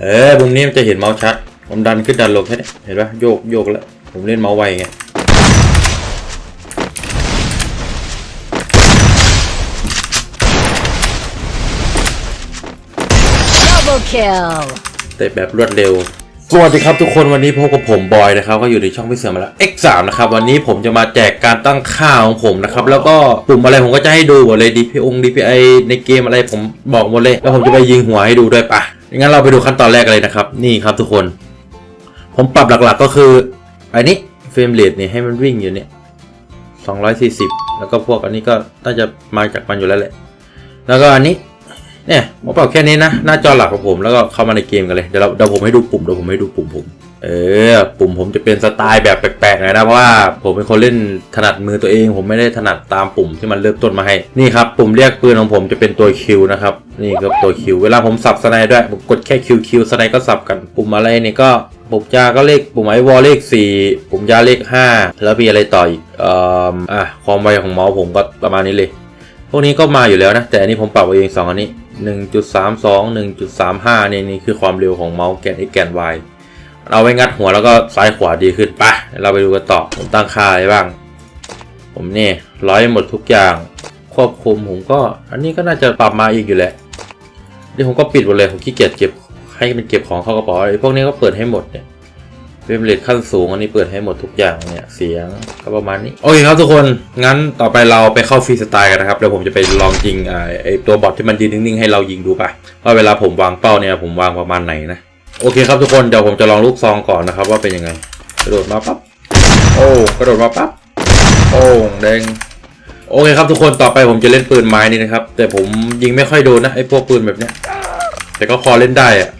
เออมุมนี้มันจะเห็นเมาส์ชัดผมดันขึ้นดันลงแค่นี้เห็นปะโยกโยกแล้ว ผมเล่นเมาส์ไวไง Double kill. เตะแบบรวดเร็ว สวัสดีครับทุกคนวันนี้พบกับผมบอยนะครับ ก็อยู่ในช่องพี่เสือมาแล้ว X3 นะครับ วันนี้ผมจะมาแจกการตั้งค่าของผมนะครับ แล้วก็ปุ่มอะไรผมก็จะให้ดูหมดเลย DPI DPI ในเกมอะไรผมบอกหมดเลย แล้วผมจะไปยิงหัวให้ดูด้วยปะ งั้นเราไปดูขั้นตอนแรกเลยนะครับ นี่ครับทุกคน ผมปรับหลักๆก็คืออันนี้เฟรมเรทเนี่ยให้มันวิ่งอยู่เนี่ย240 แล้วก็พวกอันนี้ก็น่าจะมาจากมันอยู่แล้วแหละ แล้วก็อันนี้ เนี่ยผมปรับแค่นี้นะ หน้าจอหลักของผมแล้วก็เข้ามาในเกมกันเลย เดี๋ยวเราเดี๋ยวผมให้ดูปุ่มเดี๋ยวผมให้ดูปุ่มผม เออปุ่มผมจะเป็นสไตล์แบบแปลกๆหน่อยนะเพราะว่าผมเป็นคนเล่นถนัดมือตัวเอง ผมไม่ได้ถนัดตามปุ่มที่มันเริ่มต้นมาให้นี่ครับปุ่มเรียกปืนของผมจะเป็นตัวคิวนะครับนี่ครับตัวคิวเวลาผมสับสไนด์ด้วยผมกดแค่คิวคิวสไนด์ก็สับกันปุ่มอะไรเนี่ยก็ปุ่มยาก็เลขปุ่มไอวอลเลขสี่ปุ่มยาเลขห้าแล้วมีอะไรต่ออีกเอ่ออะความไวของเมาส์ผมก็ประมาณนี้เลย พวกนี้ก็มาอยู่แล้วนะ แต่อันนี้ผมปรับเอาเองสองอันนี้ 1.32 1.35นี่ยนี่คือความเร็วของเมาส์แกน x แกน y เอาไว้งัดหัวแล้วก็ซ้ายขวาดีขึ้นปะเราไปดูกันต่อผมตั้งค่าอะไรบ้าง ผมนี่ร้อยหมดทุกอย่าง ควบคุมผมก็ อันนี้ก็น่าจะปรับมาอีกอยู่แหละนี่ผมก็ปิดหมดเลยผมขี้เกียจเก็บให้มันเก็บของเข้ากระเป๋าไอ้พวกนี้ก็เปิดให้หมดเนี่ยเฟรมเรทขั้นสูงอันนี้เปิดให้หมดทุกอย่างเนี่ยเสียงก็ประมาณนี้โอเคครับทุกคนงั้นต่อไปเราไปเข้าฟรีสไตล์กันนะครับเดี๋ยวผมจะไปลองยิงไอตัวบอทที่มันยืนนิ่งๆให้เรายิงดูป่ะว่าเวลาผมวางเป้าเนี่ยผมวางประมาณไหนนะ โอเคครับทุกคนเดี๋ยวผมจะลองลูกซองก่อนนะครับว่าเป็นยังไง กระโดดมาปั๊บโอ้กระโดดมาปั๊บโอ้แดงโอเคครับทุกคนต่อไปผมจะเล่นปืนไม้นี่นะครับ แต่ผมยิงไม่ค่อยโดนนะไอพวกปืนแบบเนี้ย แต่ก็พอเล่นได้อะ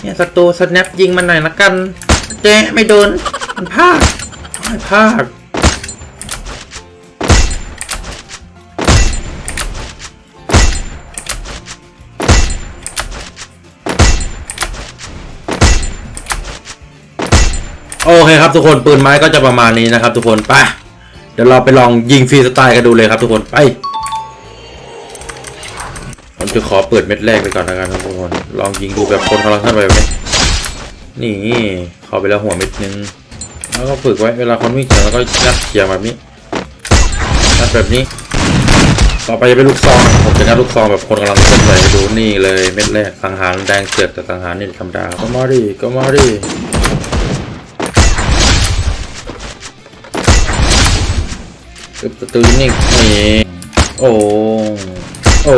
เนี่ยศัตรูสแนปยิงมันหน่อยละกันเจ๊ไม่โดนมันพลาดไม่พลาด โอเคครับทุกคนปืนไม้ก็จะประมาณนี้นะครับ ทุกคนไปเดี๋ยวเราไปลองยิงฟรีสไตล์กันดูเลยครับ ทุกคนไปผมจะขอเปิดเม็ดแรกไปก่อนนะครับทุกคนลองยิงดูแบบคนกำลังเคลื่อนไหวแบบนี้นี่เข้าไปแล้วหัวเม็ดนึงแล้วก็ฝึกไว้เวลาคนวิ่งเฉียงแล้วก็ยัดเฉียงแบบนี้ยัดแบบนี้ ต่อไปจะเป็นลูกซองผมจะงัดลูกซองแบบคนกำลังเคลื่อนไหวดูนี่เลยเม็ดแรกสังหารแดงเกิดแต่สังหารนี่ธรรมดาก็มาดิก็มาดิ ประตูนี่โอ้ โอ้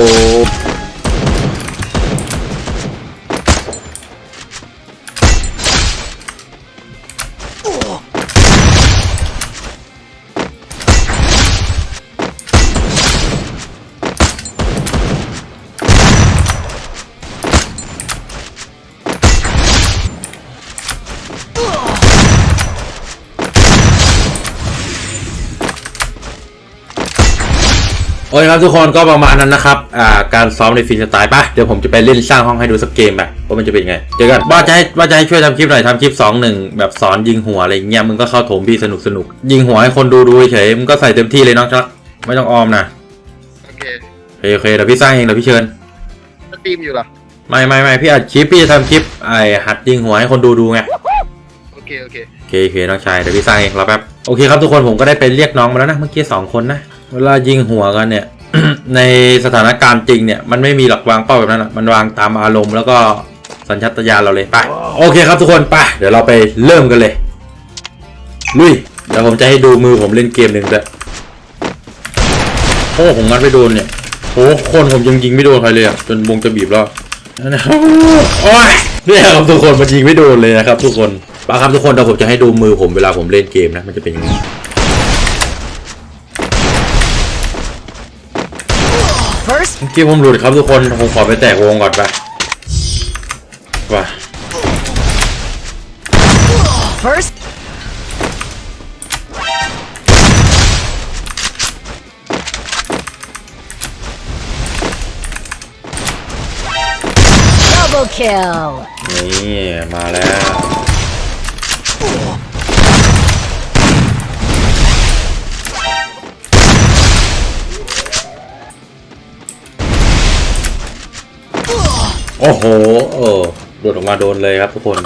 เคครับทุกคนก็ประมาณนั้นนะครับ อ่า การซ้อมในฟรีสไตล์ป่ะ เดี๋ยวผมจะไปเล่นสร้างห้องให้ดูสักเกมไปว่ามันจะเป็นยังไง เจอกันว่าจะให้ว่าจะให้ช่วยทำคลิปหน่อยทำคลิปสองหนึ่งแบบสอนยิงหัวอะไรเงี้ยมึงก็เข้าโถมพี่สนุกสนุกยิงหัวให้คนดูดูเฉยมึงก็ใส่เต็มที่เลยน้องชักไม่ต้องออมนะโอเคโอเคโอเคเดี๋ยวพี่สร้างเองเดี๋ยวพี่เชิญสตรีมอยู่เหรอไม่ไม่ไม่พี่อัดคลิปพี่จะทำคลิปไอ้หัดยิงหัวให้คนดูดูไงโอเคโอเคโอเคโอเคน้องชายเดี๋ยวพี่สร้างเองรอแป๊บโอเคครับทุกคนผมก็ได้ไปเรียกน้องมาแล้วนะเมื่อกี้สองคนนะ เวลายิงหัวกันเนี่ย ในสถานการณ์จริงเนี่ย มันไม่มีหลักวางเป้าแบบนั้นอะมันวางตามอารมณ์แล้วก็สัญชาตญาณเราเลยไปโอเคครับทุกคนไปเดี๋ยวเราไปเริ่มกันเลยลุยเดี๋ยวผมจะให้ดูมือผมเล่นเกมหนึ่งด้วยโอ้ผมงัดไม่โดนเนี่ยโอ้คนผมยังยิงไม่โดนใครเลยอะจนวงจะบีบแล้วนะครับโอ้ยเนี่ยครับทุกคนมันยิงไม่โดนเลยนะครับทุกคนปครับทุกคนเดี๋ยวผมจะให้ดูมือผมเวลาผมเล่นเกมนะมันจะเป็นย่างนี้ First กี้ผมหลุดครับทุกคน ผมขอไปแตกวงก่อนไปว่า first Double kill. นี่ มาแล้ว อ้โห เออโดลุดออกมาโดนเลยครับทุกคน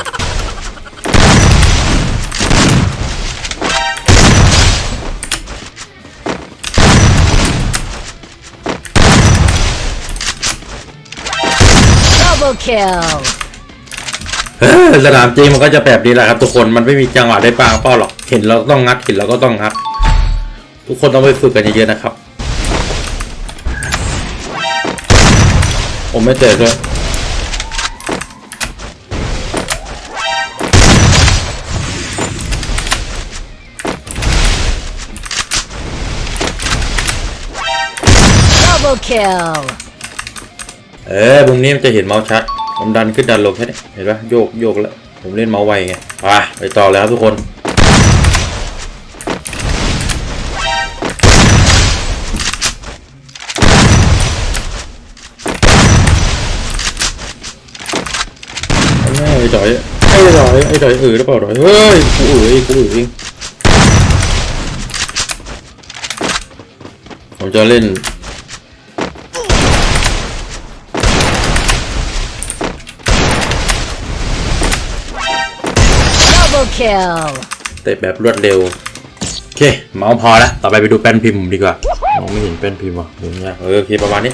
Double kill. เฮ้ยสนามจริงมันก็จะแบบนี้แหละครับ ทุกคน มันไม่มีจังหวะได้ปางเป้าหรอก เห็นเราต้องงัด เห็นเราก็ต้องงัด ทุกคนต้องไปฝึกกันเยอะๆนะครับ ผมไม่เตะด้วย Double kill. เออมุมนี้มันจะเห็นเมาส์ชัดผมดันขึ้นดันลงแค่นี้เห็นปะโยกโยกแล้ว ผมเล่นเมาส์ไวไงไปไปต่อแล้วทุกคนไอ้ดอยไอ้ดอยไอ้ดอยเออหรือเปล่าดอยเฮ้ยกูเออเองกูเออเองผมจะเล่น kill. เตะแบบรวดเร็ว โอเค เมาส์พอแล้ว ต่อไปไปดูแป้นพิมพ์ดีกว่า มองไม่เห็นแป้นพิมพ์ว่ะดูยากเออโอเคประมาณนี้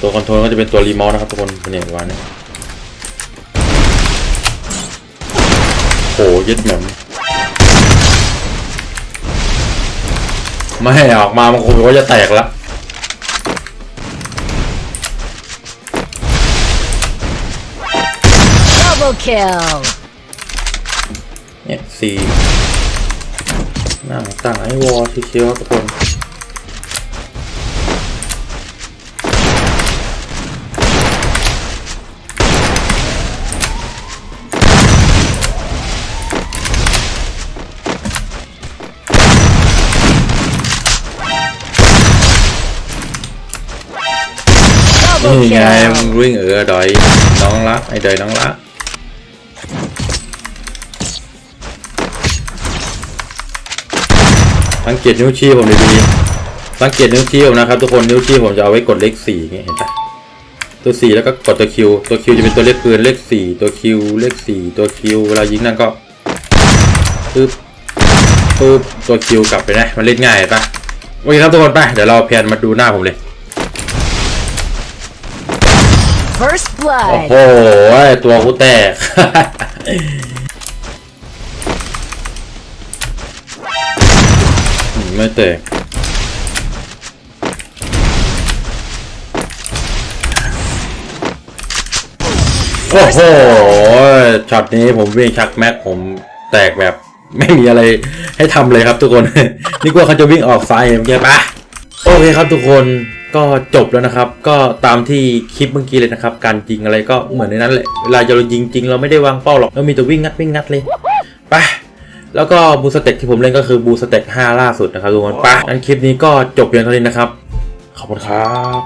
ตัวคอนโทรลก็จะเป็นตัวรีโมทนะครับทุกคนเนี่ยประมาณนี้โหยึดแหมมไม่ให้ออกมามันคงว่าจะแตกละ Double kill. เนี่ยสี่หน้าต่างไอ้วอลเชียวๆครับทุกคน Double นี่ไง kill. มึงวิ่งเออดอยน้องรักไอ้ดอยน้องรัก สังเกตนิ้วชี้ผมดีๆสังเกตนิ้วชี้ผมนะครับ ทุกคนนิ้วชี้ผมจะเอาไว้กดเลขสี่อย่างเงี้ยเห็นปะตัวสี่แล้วก็กดตัวคิวตัวคิวจะเป็นตัวเลขปืนเลขสี่ตัวคิวเลขสี่ตัวคิวเวลายิงนั่นก็ปึ๊บปึ๊บตัวคิวกลับไปนะมันเล่นง่ายปะโอเคครับทุกคนไปเดี๋ยวเราแพนมาดูหน้าผมเลย First โอ้ blood. โหตัวกูแตก ไม่แตกโอ้โหช็อตนี้ผมวิ่งชักแม็กผมแตกแบบไม่มีอะไรให้ทำเลยครับทุกคน นี่กว่าเขาจะวิ่งออกซ้ายเมื่อกี้ปะโอเคครับทุกคนก็จบแล้วนะครับ ก็ตามที่คลิปเมื่อกี้เลยนะครับ การยิงอะไรก็เหมือนในนั้นแหละ เวลาเรายิงจริงเราไม่ได้วางเป้าหรอกเรามีแต่วิ่งงัดวิ่งงัดเลย ไป แล้วก็บูสเต็กที่ผมเล่นก็คือบูสเต็ก5ล่าสุดนะครับทุกคนปะงั้นคลิปนี้ก็จบเพียงเท่านี้นะครับ ขอบคุณครับ